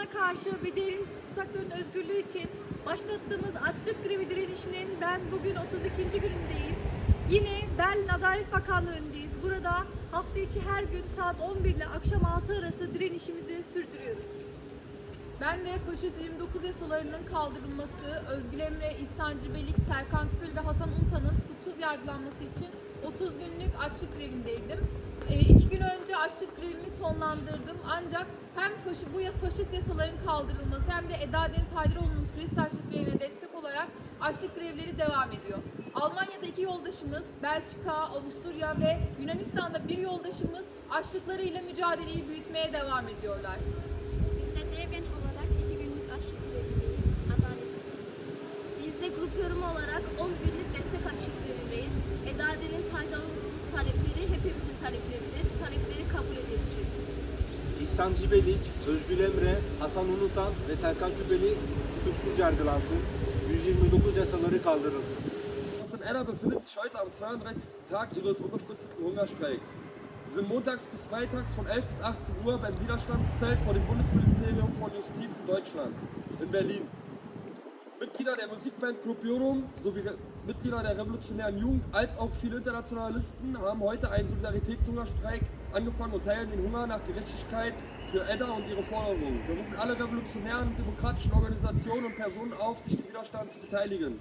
korrupsiyona karşı ve derin tutsakların özgürlüğü için başlattığımız açlık grevi direnişinin ben bugün 32. günündeyim. Yine Berlin Adalet Bakanlığı önündeyiz. Burada hafta içi her gün saat 11 ile akşam 6 arası direnişimizi sürdürüyoruz. Ben de faşist 29 yasalarının kaldırılması, Özgür Emre, İhsan Cibelik, Serkan Küpül ve Hasan Untan'ın tutuksuz yargılanması için 30 günlük açlık grevindeydim. E, iki gün önce açlık grevimi sonlandırdım ancak faşı, bu faşist yasaların kaldırılması hem de Eda Deniz Haydaroğlu'nun süresiz açlık grevine destek olarak açlık grevleri devam ediyor. Almanya'da iki yoldaşımız, Belçika, Avusturya ve Yunanistan'da bir yoldaşımız açlıklarıyla mücadeleyi büyütmeye devam ediyorlar. Biz de dev genç olarak iki günlük açlık grevindeyiz. Adalet. Biz de grup yorum olarak 10 günlük destek açlık grevindeyiz. Eda Deniz Haydaroğlu'nun talepleri hepimizin talepleridir. Talepleri kabul edilsin. İhsan Cibelik, Özgül Emre, Hasan Unutan ve Serkan Küpeli tutuksuz yargılansın. 129 yasaları kaldırılsın. Erna befindet sich heute am 32. Tag ihres unbefristeten Hungerstreiks. Wir sind montags bis freitags von 11 bis 18 Uhr beim Widerstandszelt vor dem Bundesministerium von Justiz in Deutschland, in Berlin. Mitglieder der Musikband Club Jorum sowie Mitglieder der revolutionären Jugend als auch viele Internationalisten haben heute einen Solidaritätshungerstreik angefangen und teilen den Hunger nach Gerechtigkeit für Edda und ihre Forderungen. Wir rufen alle revolutionären demokratischen Organisationen und Personen auf, sich dem Widerstand zu beteiligen.